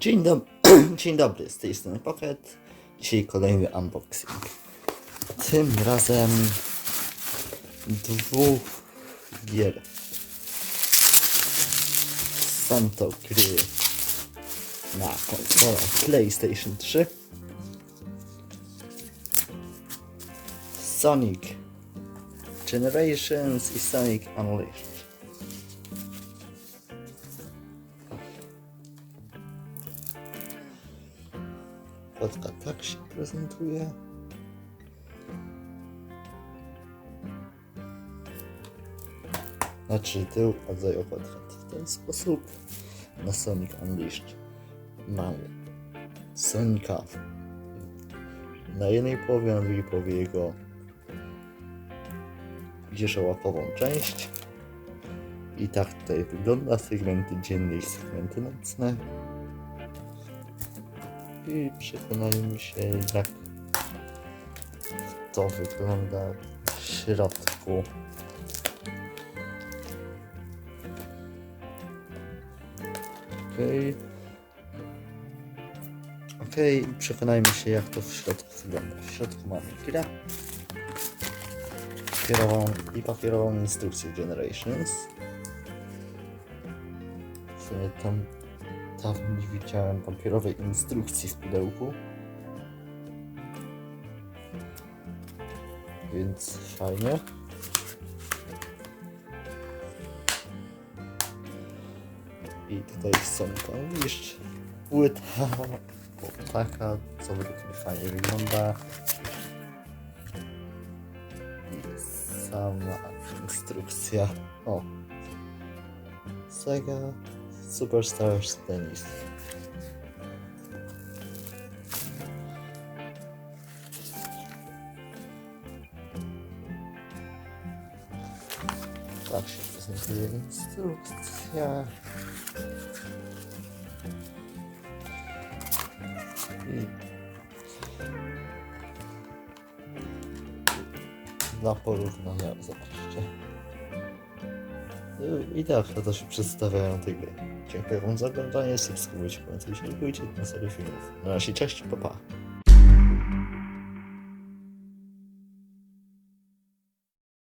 Dzień, dob Dzień dobry, z tej strony Pocket. Dzisiaj kolejny unboxing. Tym razem dwóch gier. Santo gry na konsolę PlayStation 3. Sonic Generations i Sonic Unleashed. Plotka tak się prezentuje. Znaczy tył, zajął kwadrat. W ten sposób na Sonic Unleashed mamy Sonika na jednej połowie, na drugiej połowie jego dzierżałapową część. I tak tutaj wygląda segmenty dzienne i segmenty nocne. I przekonajmy się jak to wygląda w środku. Okej. Okej, przekonajmy się jak to w środku wygląda. W środku mamy grę. Papierową i papierową instrukcję Generations. W sumie tam dawno nie widziałem papierowej instrukcji w pudełku. Więc fajnie. I tutaj są to jeszcze płyta o, taka, co według mnie fajnie wygląda. I sama instrukcja. O. Sega Superstars Tennis. Tak się prezentuje instrukcja. I dla porównania, zobaczcie. I tak, to też przedstawiają te gry. Dziękuję wam za oglądanie, subskrybujcie, komentujcie, lajkujcie na serię filmów. Na razie, cześć, pa pa.